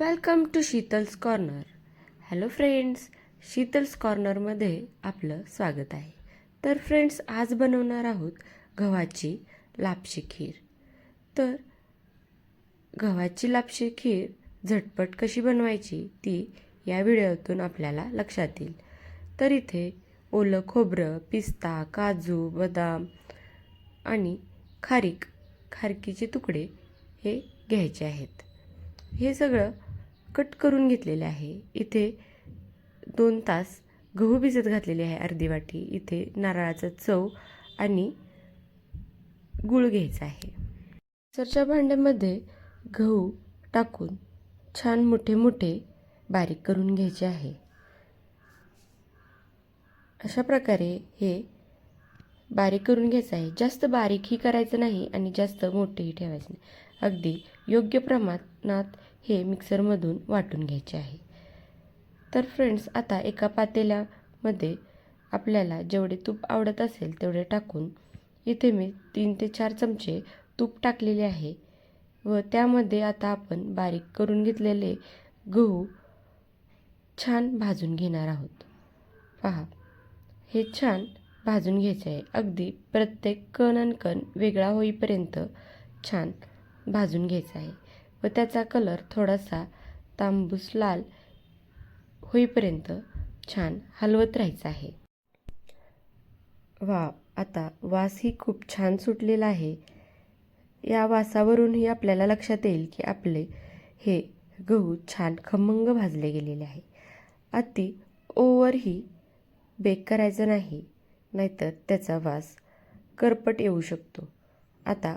Welcome to Sheetal's corner. Hello friends Sheetal's कॉर्नरमध्ये आपलं स्वागत आहे. तर फ्रेंड्स आज बनवणार आहोत गव्हाची लापशी खीर. तर गव्हाची लापशी खीर झटपट कशी बनवायची ती या व्हिडिओतून आपल्याला लक्षात येईल. तर इथे ओलं खोबरं पिस्ता काजू बदाम आणि खारीक खारकीचे तुकडे हे घ्यायचे आहेत. हे सगळं कट करून घेतलेले आहे. इथे दोन तास गहू भिजत घातलेले आहे अर्धी वाटी. इथे नारळाचा चव आणि गूळ घ्यायचा आहे. सरच्या भांड्यामध्ये गहू टाकून छान मोठे मोठे बारीक करून घ्यायचे आहे. अशा प्रकारे हे बारीक करून घ्यायचं आहे. जास्त बारीकही करायचं नाही आणि जास्त मोठेही ठेवायचं नाही. अगदी योग्य प्रमाणात हे मिक्सरमधून वाटून घ्यायचे आहे. तर फ्रेंड्स आता एका पातेल्यामध्ये आपल्याला जेवढे तूप आवडत असेल तेवढे टाकून इथे मी तीन ते चार चमचे तूप टाकलेले आहे व त्यामध्ये आता आपण बारीक करून घेतलेले गहू छान भाजून घेणार आहोत. पहा हे छान भाजून घ्यायचे आहे. अगदी प्रत्येक कण आणि कण वेगळा होईपर्यंत छान भाजून घ्यायचं आहे. व त्याचा कलर थोडासा तांबूस लाल होईपर्यंत छान हलवत राहायचं आहे. वा आता वासही खूप छान सुटलेला आहे. या वासावरूनही आपल्याला लक्षात येईल की आपले हे गहू छान खमंग भाजले गेलेले आहे. अति ओव्हरही बेक करायचं नाही नाहीतर त्याचा वास करपट येऊ शकतो. आता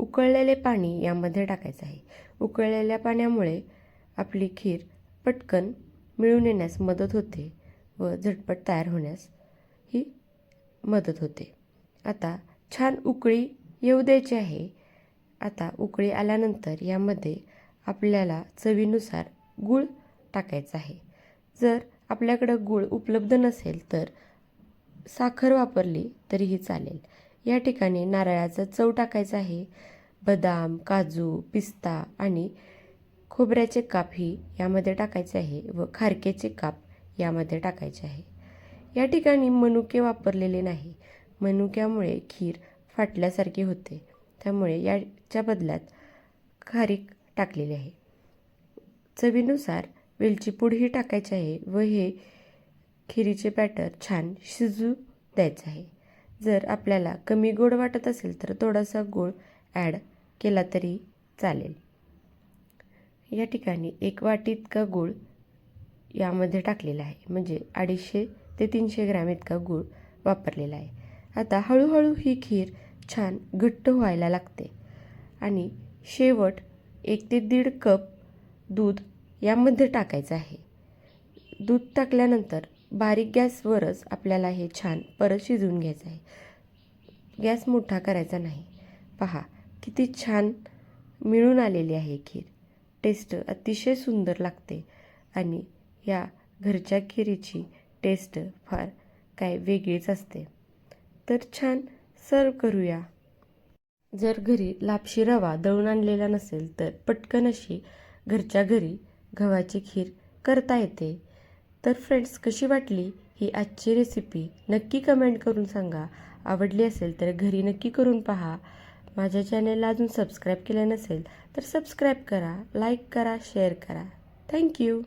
उकळलेले पाणी यामध्ये टाकायचं आहे. उकळलेल्या पाण्यामुळे आपली खीर पटकन मिळून येण्यास मदत होते व झटपट तयार होण्यास ही मदत होते. आता छान उकळी येऊ द्यायची आहे. आता उकळी आल्यानंतर यामध्ये आपल्याला चवीनुसार गूळ टाकायचा आहे. जर आपल्याकडं गूळ उपलब्ध नसेल तर साखर वापरली तरीही चालेल. या ठिकाणी नारळाचा चव टाकायचा आहे. बदाम काजू पिस्ता आणि खोबऱ्याचे कापही यामध्ये टाकायचे आहे व खारकेचे काप यामध्ये टाकायचे आहे. या ठिकाणी मनुके वापरलेले नाही. मनुक्यामुळे खीर फाटल्यासारखी होते. त्यामुळे याच्या बदल्यात खारीक टाकलेली आहे. चवीनुसार वेलची पूडही टाकायची आहे व हे खिरीचे बॅटर छान शिजू द्यायचं आहे. जर आपल्याला कमी गोड वाटत असेल तर थोडासा गोड ॲड केला तरी चालेल. या ठिकाणी एक वाटी इतका गूळ यामध्ये टाकलेला आहे. म्हणजे अडीचशे ते तीनशे ग्रॅम इतका गूळ वापरलेला आहे. आता हळूहळू ही खीर छान घट्ट व्हायला लागते. आणि शेवट एक ते दीड कप दूध यामध्ये टाकायचं आहे. दूध टाकल्यानंतर बारीक गॅसवरच आपल्याला हे छान परत शिजवून घ्यायचं आहे. गॅस मोठा करायचा नाही. पहा किती छान मिळून आलेली आहे खीर. टेस्ट अतिशय सुंदर लागते आणि या घरच्या खिरीची टेस्ट फार काय वेगळीच असते. तर छान सर्व करूया. जर घरी लापशी रवा दळून आणलेला नसेल तर पटकन अशी घरच्या घरी गव्हाची खीर करता येते. तर फ्रेंड्स कशी वाटली ही आजची रेसिपी नक्की कमेंट करून सांगा. आवडली असेल तर घरी नक्की करून पहा. माझ्या चॅनलला अजून सबस्क्राईब केलं नसेल तर सबस्क्राईब करा लाईक करा शेअर करा. थँक्यू